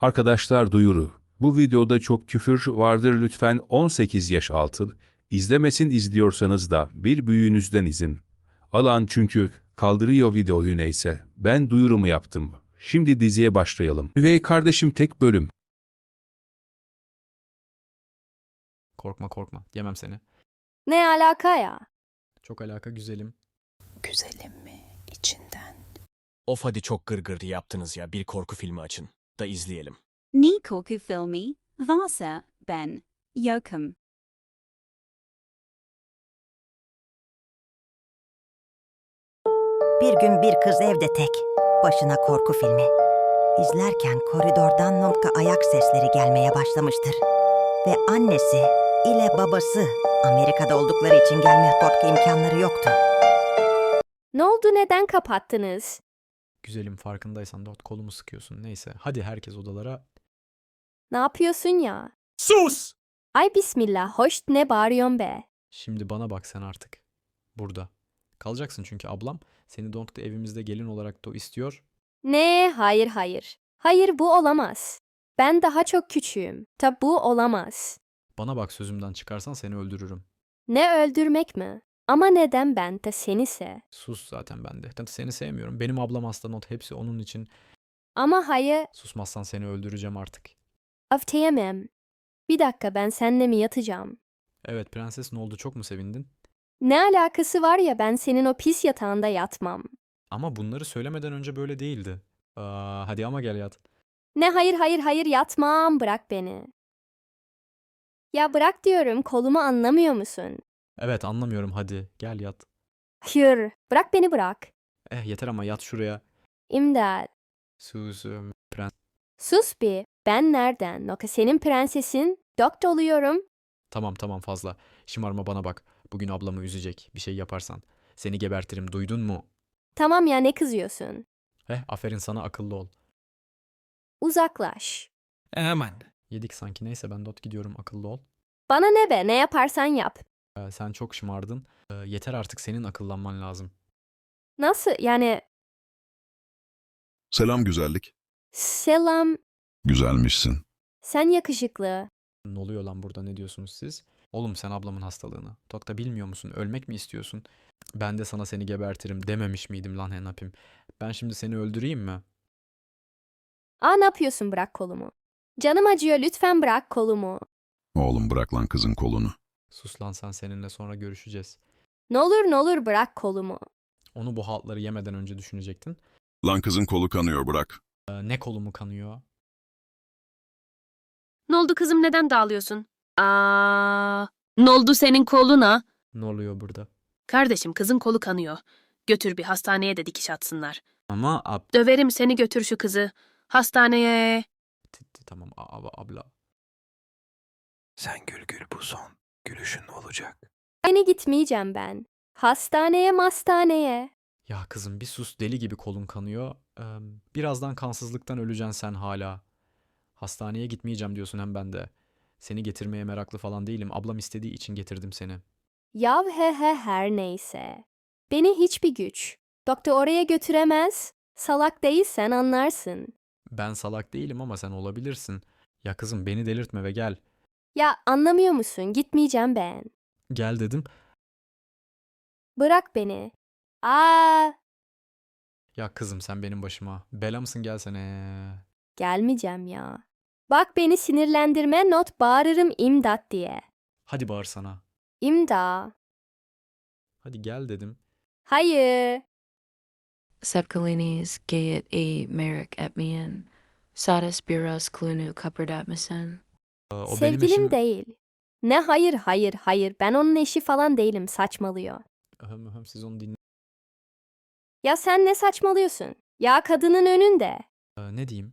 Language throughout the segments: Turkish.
Arkadaşlar duyuru. Bu videoda çok küfür vardır lütfen 18 yaş altı. İzlemesin izliyorsanız da bir büyüğünüzden izin. Alan çünkü kaldırıyor videoyu neyse. Ben duyurumu yaptım. Şimdi diziye başlayalım. Üvey kardeşim tek bölüm. Korkma korkma. Yemem seni. Ne alaka ya? Çok alaka güzelim. Güzelim mi içinden? Of hadi çok gırgır yaptınız ya. Bir korku filmi açın da izleyelim. Ni korku filmi varsa ben yokum. Bir gün bir kız evde tek. Başına korku filmi. İzlerken koridordan nokta ayak sesleri gelmeye başlamıştır. Ve annesi ile babası Amerika'da oldukları için gelme korku imkanları yoktu. Ne oldu neden kapattınız? Güzelim farkındaysan dört kolumu sıkıyorsun. Neyse hadi herkes odalara. Ne yapıyorsun ya? Sus! Ay bismillah hoş ne bağırıyorsun be? Şimdi bana bak sen artık. Burada. Kalacaksın çünkü ablam seni Donk'ta evimizde gelin olarak da istiyor. Ne hayır hayır. Hayır bu olamaz. Ben daha çok küçüğüm. Tabi bu olamaz. Bana bak sözümden çıkarsan seni öldürürüm. Ne öldürmek mi? Ama neden ben de senise? Sus zaten ben de. Seni sevmiyorum. Benim ablam hasta not hepsi onun için. Ama hayır Susmazsan seni öldüreceğim artık. aftayemem. Bir dakika ben seninle mi yatacağım? Evet prenses ne oldu çok mu sevindin? Ne alakası var ya ben senin o pis yatağında yatmam. Ama bunları söylemeden önce böyle değildi. Aa, hadi ama gel yat. Ne hayır hayır hayır yatmam bırak beni. Ya bırak diyorum kolumu anlamıyor musun? Evet anlamıyorum hadi gel yat. Hayır bırak beni bırak. Eh yeter ama yat şuraya. İmdat. Sus ım, prens. Sus bir. Ben nereden? Noka senin prensesin. Dok oluyorum. Tamam tamam fazla. Şımarma bana bak. Bugün ablamı üzecek. Bir şey yaparsan. Seni gebertirim duydun mu? Tamam ya ne kızıyorsun? Eh aferin sana akıllı ol. Uzaklaş. Aman. Yedik sanki neyse ben dot gidiyorum akıllı ol. Bana ne be ne yaparsan yap. Sen çok şımardın. Yeter artık senin akıllanman lazım. Nasıl yani Selam güzellik. selam Güzelmişsin. sen yakışıklı. Ne oluyor lan burada ne diyorsunuz siz? Oğlum sen ablamın hastalığını. Tokta bilmiyor musun? Ölmek mi istiyorsun? Ben de sana seni gebertirim dememiş miydim lan henapim? Ben şimdi seni öldüreyim mi? Aa ne yapıyorsun bırak kolumu. Canım acıyor lütfen bırak kolumu. Oğlum bırak lan kızın kolunu. Sus lan sen seninle sonra görüşeceğiz. Ne olur ne olur bırak kolumu. Onu bu haltları yemeden önce düşünecektin. Lan kızın kolu kanıyor bırak. Ee, ne kolumu kanıyor? Ne oldu kızım neden dağılıyorsun? Aa, ne oldu senin koluna? Ne oluyor burada? Kardeşim kızın kolu kanıyor. Götür bir hastaneye de dikiş atsınlar. Ama ab... Döverim seni götür şu kızı. Hastaneye. Tamam a- ab- abla. Sen gül gül bu son. Gülüşün olacak. Beni gitmeyeceğim ben. Hastaneye mastaneye. Ya kızım bir sus deli gibi kolun kanıyor. Ee, birazdan kansızlıktan öleceksin sen hala. Hastaneye gitmeyeceğim diyorsun hem ben de. Seni getirmeye meraklı falan değilim. Ablam istediği için getirdim seni. Yav he he her neyse. Beni hiçbir güç. Doktor oraya götüremez. Salak değilsen anlarsın. Ben salak değilim ama sen olabilirsin. Ya kızım beni delirtme ve gel. Ya anlamıyor musun? Gitmeyeceğim ben. Gel dedim. Bırak beni. Aa, Ya kızım sen benim başıma. Bela mısın gelsene. gelmeyeceğim ya. Bak beni sinirlendirme not bağırırım imdat diye. Hadi bağır sana. İmda. Hadi gel dedim. Hayır. Sepkalinis gayet e merik etmiyen. Sadas biras klunu kapırdatmasen. Ee, O benim Sevgilim eşim. değil. Ne hayır hayır hayır ben onun eşi falan değilim saçmalıyor. Ahem, ahem, Siz onu dinle. Ya sen ne saçmalıyorsun? Ya kadının önünde. Ee, ne diyeyim?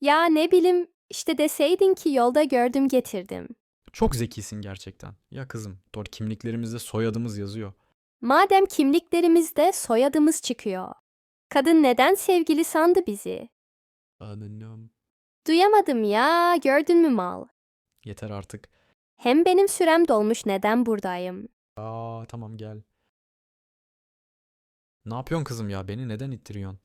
Ya ne bileyim işte deseydin ki yolda gördüm getirdim. Çok zekisin gerçekten. Ya kızım, doğru kimliklerimizde soyadımız yazıyor. Madem kimliklerimizde soyadımız çıkıyor. Kadın neden sevgili sandı bizi? Anam. Duyamadım ya gördün mü mal? Yeter artık. Hem benim sürem dolmuş neden buradayım? Aa tamam gel. Ne yapıyorsun kızım ya? Beni neden ittiriyorsun?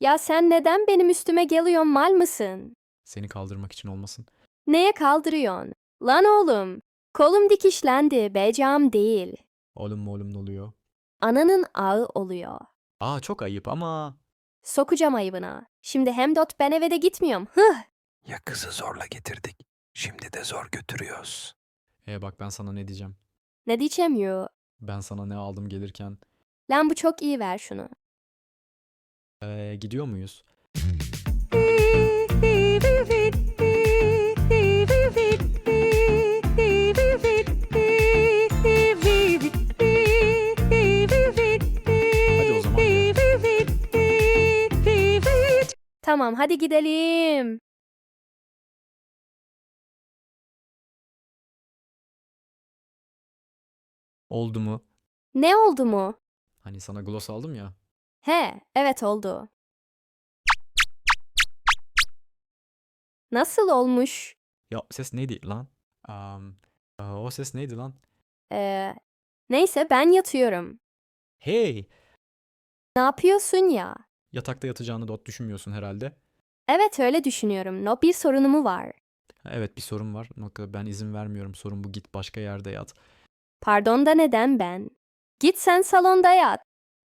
Ya sen neden benim üstüme geliyorsun mal mısın? Seni kaldırmak için olmasın. Neye kaldırıyorsun? Lan oğlum. Kolum dikişlendi, bacağım değil. Oğlum oğlum ne oluyor? Ananın ağı oluyor. Aa çok ayıp ama. Sokacağım ayıbına. Şimdi hem dot ben eve de gitmiyorum. Hıh. Ya kızı zorla getirdik. Şimdi de zor götürüyoruz. E bak ben sana ne diyeceğim. Ne diyeceğim yo? Ben sana ne aldım gelirken. Lan bu çok iyi ver şunu. Ee, gidiyor muyuz? Hadi o zaman ya. Tamam hadi gidelim. Oldu mu? Ne oldu mu? Hani sana gloss aldım ya. He, evet oldu. Nasıl olmuş? Ya ses neydi lan? Aa, o ses neydi lan? Ee, neyse ben yatıyorum. Hey! Ne yapıyorsun ya? Yatakta yatacağını dot düşünmüyorsun herhalde. Evet öyle düşünüyorum. No bir sorunumu var. Ha, Evet bir sorun var. Nokta ben izin vermiyorum. Sorun bu git başka yerde yat. Pardon da neden ben? Git sen salonda yat.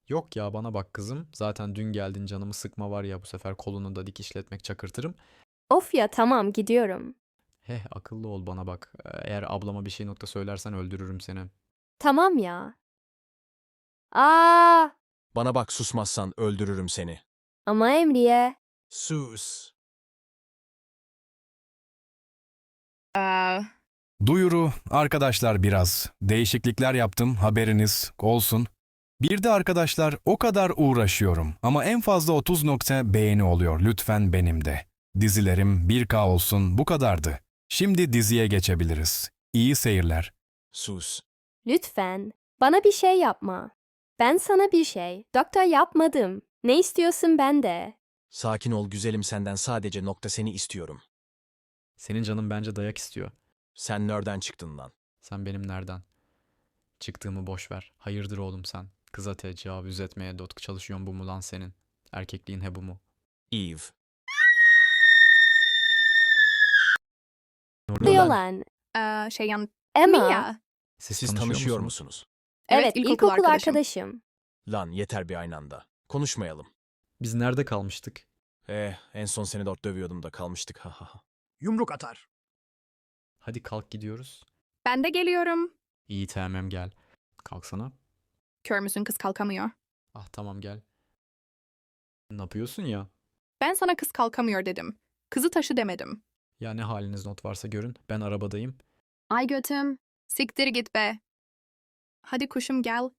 Yok ya bana bak kızım. Zaten dün geldin canımı sıkma var ya bu sefer kolunu da dikişletmek çakırtırım. Of ya tamam gidiyorum. Heh akıllı ol bana bak. Eğer ablama bir şey nokta söylersen öldürürüm seni. Tamam ya. Aa, Bana bak susmazsan öldürürüm seni. ama Emriye. Sus. Duyuru, arkadaşlar biraz değişiklikler yaptım, haberiniz olsun. Bir de arkadaşlar o kadar uğraşıyorum ama en fazla 30 nokta beğeni oluyor lütfen benim de. Dizilerim 1K olsun bu kadardı. Şimdi diziye geçebiliriz. İyi seyirler. Sus. Lütfen. Bana bir şey yapma. Ben sana bir şey. Doktor yapmadım. Ne istiyorsun bende? Sakin ol güzelim senden sadece nokta seni istiyorum. Senin canın bence dayak istiyor. Sen nereden çıktın lan? Sen benim nereden? Çıktığımı boş ver. Hayırdır oğlum sen? Kıza tecavüz etmeye dot çalışıyorsun bu mu lan senin? Erkekliğin he bu mu? Eve. Ne oluyor Diyor lan? lan. şey yan Emma. Mia. Siz, Siz tanışıyor, musunuz? musunuz? Evet, Evet, ilkokul, ilkokul arkadaşım. arkadaşım. Lan yeter bir aynı anda. Konuşmayalım. Biz nerede kalmıştık? Eh en son seni dört dövüyordum da kalmıştık ha ha ha. Yumruk atar. Hadi kalk gidiyoruz. Ben de geliyorum. İyi tamam gel. Kalksana. Kör müsün kız kalkamıyor. Ah tamam gel. Ne yapıyorsun ya? Ben sana kız kalkamıyor dedim. Kızı taşı demedim. Ya ne haliniz not varsa görün. Ben arabadayım. Ay götüm. Siktir git be. Hadi kuşum gel.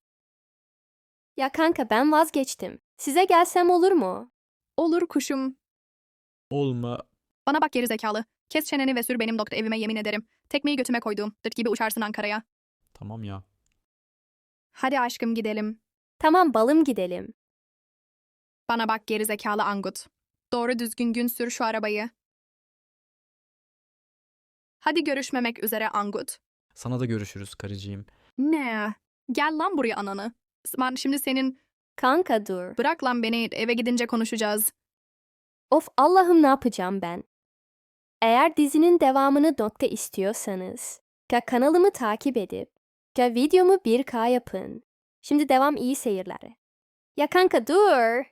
Ya kanka ben vazgeçtim. Size gelsem olur mu? Olur kuşum. Olma. Bana bak geri zekalı. Kes çeneni ve sür benim doktor evime yemin ederim. Tekmeyi götüme koydum. Dırt gibi uçarsın Ankara'ya. Tamam ya. Hadi aşkım gidelim. Tamam balım gidelim. Bana bak geri zekalı Angut. Doğru düzgün gün sür şu arabayı. Hadi görüşmemek üzere Angut. Sana da görüşürüz karıcığım. Ne? Gel lan buraya ananı. Ben şimdi senin... Kanka dur. Bırak lan beni eve gidince konuşacağız. Of Allah'ım ne yapacağım ben? Eğer dizinin devamını notta istiyorsanız, ka kanalımı takip edip, ka videomu 1K yapın. Şimdi devam iyi seyirler. Ya kanka dur.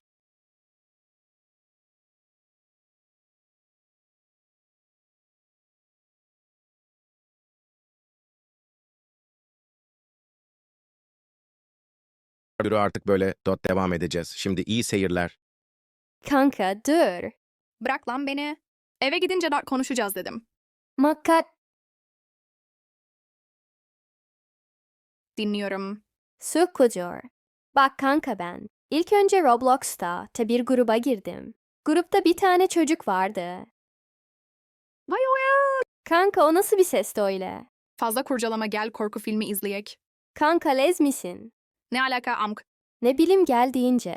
Yürü artık böyle dot devam edeceğiz. Şimdi iyi seyirler. Kanka dur. Bırak lan beni. Eve gidince de konuşacağız dedim. Makat Dinliyorum. Sıkıcı. Bak kanka ben. İlk önce Roblox'ta ta bir gruba girdim. Grupta bir tane çocuk vardı. Vay oya. Kanka o nasıl bir sesti öyle? Fazla kurcalama gel korku filmi izleyek. Kanka lez misin? Ne alaka amk? Ne bileyim gel deyince.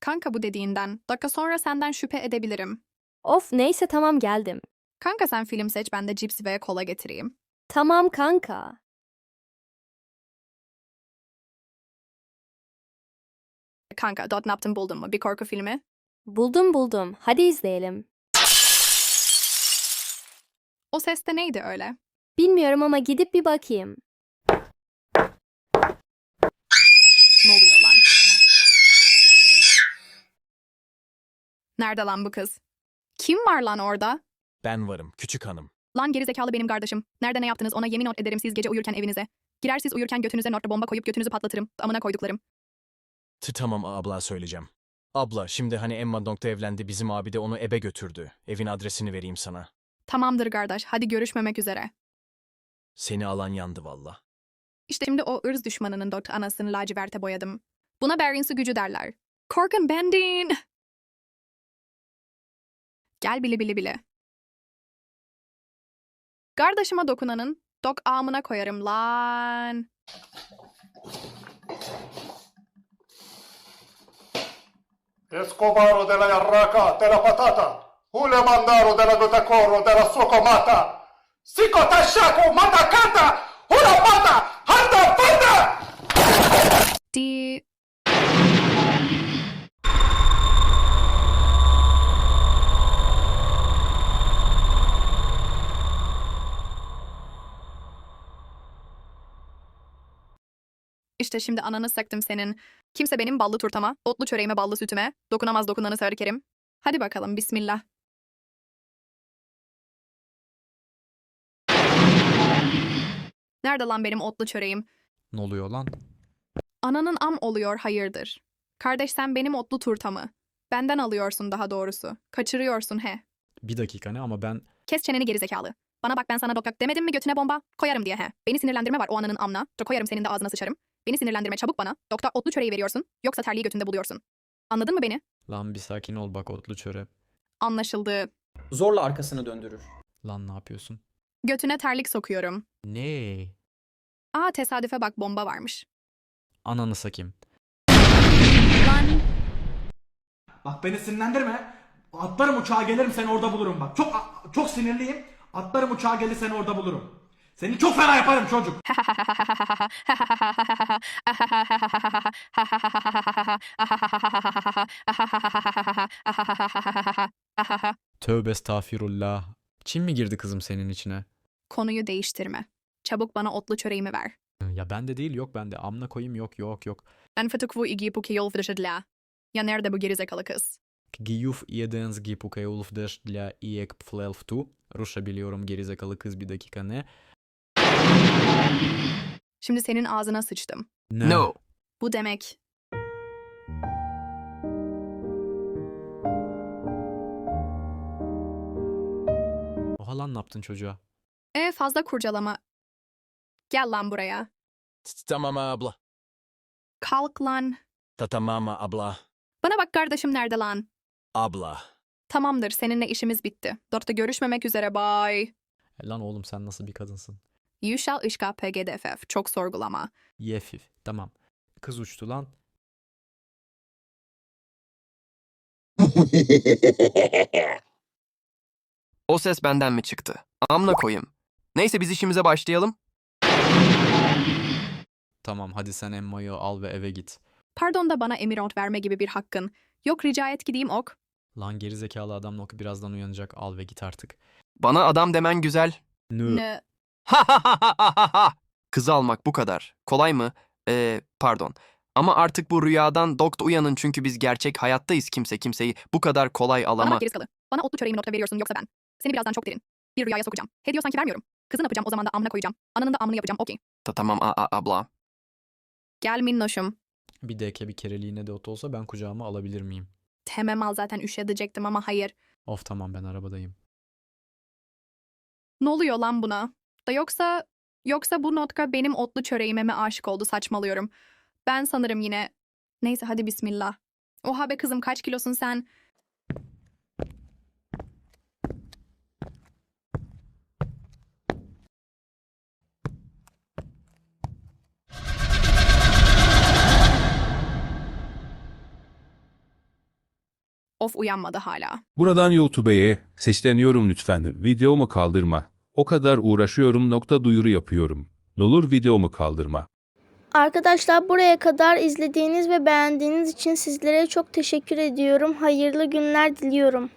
Kanka bu dediğinden. Dakika sonra senden şüphe edebilirim. Of neyse tamam geldim. Kanka sen film seç ben de cips ve kola getireyim. Tamam kanka. Kanka dot ne yaptın buldun mu? Bir korku filmi? Buldum buldum. Hadi izleyelim. O ses de neydi öyle? Bilmiyorum ama gidip bir bakayım. Ne oluyor lan? Nerede lan bu kız? Kim var lan orada? Ben varım, küçük hanım. Lan gerizekalı benim kardeşim. Nerede ne yaptınız ona yemin ederim siz gece uyurken evinize. Girer siz uyurken götünüze nokta bomba koyup götünüzü patlatırım. Amına koyduklarım. T tamam abla söyleyeceğim. Abla şimdi hani Emma nokta evlendi bizim abi de onu ebe götürdü. Evin adresini vereyim sana. Tamamdır kardeş hadi görüşmemek üzere. Seni alan yandı valla. İşte şimdi o ırz düşmanının dört anasını laciverte boyadım. Buna Berinsi gücü derler. Korkun bendin. Gel bile bile bile. Kardeşime dokunanın dok amına koyarım lan. Escobaro della Yarraca, della Patata, Hule Mandaro della Dotacoro, della Socomata, Siko Tashaku, Matakata, Hula Mata, Handa Fanda! Di... İşte şimdi ananı sıktım senin. Kimse benim ballı turtama, otlu çöreğime ballı sütüme, dokunamaz dokunanı sarıkerim. Hadi bakalım bismillah. Nerede lan benim otlu çöreğim? Ne oluyor lan? Ananın am oluyor hayırdır. Kardeş sen benim otlu turtamı. Benden alıyorsun daha doğrusu. Kaçırıyorsun he. Bir dakika ne ama ben... Kes çeneni gerizekalı. Bana bak ben sana dokyak demedim mi götüne bomba? Koyarım diye he. Beni sinirlendirme var o ananın amna. Çok koyarım senin de ağzına sıçarım. Beni sinirlendirme çabuk bana. Dokta otlu çöreği veriyorsun. Yoksa terliği götünde buluyorsun. Anladın mı beni? Lan bir sakin ol bak otlu çöre. Anlaşıldı. Zorla arkasını döndürür. Lan ne yapıyorsun? Götüne terlik sokuyorum. Ne? Aa tesadüfe bak bomba varmış. Ananı sakayım. Lan Bak beni sinirlendirme. Atlarım uçağa gelirim seni orada bulurum bak. Çok çok sinirliyim. Atlarım uçağa gelir seni orada bulurum. Seni çok fena yaparım çocuk. Tövbe estağfirullah. Çin mi girdi kızım senin içine? Konuyu değiştirme. Çabuk bana otlu çöreğimi ver. Ya bende değil yok bende. Amına koyayım yok yok yok. Ben fıtıkvu igi puki yol vdışıdla. Ya nerede bu gerizekalı kız? Giyuf jeden zgi puki yol vdışdla iyek pflelftu. Rusça biliyorum gerizekalı kız bir dakika ne? Şimdi senin ağzına sıçtım. Ne? Bu demek. Oha lan ne yaptın çocuğa? E fazla kurcalama. Gel lan buraya. Tamam abla. Kalk lan. Ta tamam abla. Bana bak kardeşim nerede lan? Abla. Tamamdır seninle işimiz bitti. Dörtte görüşmemek üzere bye. E lan oğlum sen nasıl bir kadınsın? Yuşal Işka PGDFF. Çok sorgulama. Yefif. Tamam. Kız uçtu lan. O ses benden mi çıktı? Amına koyayım. Neyse biz işimize başlayalım. Tamam hadi sen Emma'yı al ve eve git. Pardon da bana emirant verme gibi bir hakkın. Yok rica et gideyim ok. Lan gerizekalı adam Noki birazdan uyanacak. Al ve git artık. Bana adam demen güzel. Nö. Ne? Kızı almak bu kadar. Kolay mı? Ee, pardon. Ama artık bu rüyadan dokta uyanın çünkü biz gerçek hayattayız kimse kimseyi bu kadar kolay Bana alama. bak gerizekalı. Bana otlu çöreğimi nokta veriyorsun yoksa ben. Seni birazdan çok derin. Bir rüyaya sokacağım. He diyor sanki vermiyorum. Kızı ne yapacağım o zaman da amına koyacağım. Ananın da amını yapacağım okey. Ta tamam a- a- abla. Gel minnoşum. Bir deke bir kereliğine de ot olsa ben kucağıma alabilir miyim? Temem al zaten üşedecektim ama hayır. Of tamam ben arabadayım. Ne oluyor lan buna? Da yoksa yoksa bu notka benim otlu çöreğime mi aşık oldu saçmalıyorum. Ben sanırım yine Neyse hadi bismillah. Oha be kızım kaç kilosun sen? Of uyanmadı hala. Buradan YouTube'ye sesleniyorum lütfen. Videomu kaldırma. O kadar uğraşıyorum nokta duyuru yapıyorum. Olur videomu kaldırma. Arkadaşlar buraya kadar izlediğiniz ve beğendiğiniz için sizlere çok teşekkür ediyorum. Hayırlı günler diliyorum.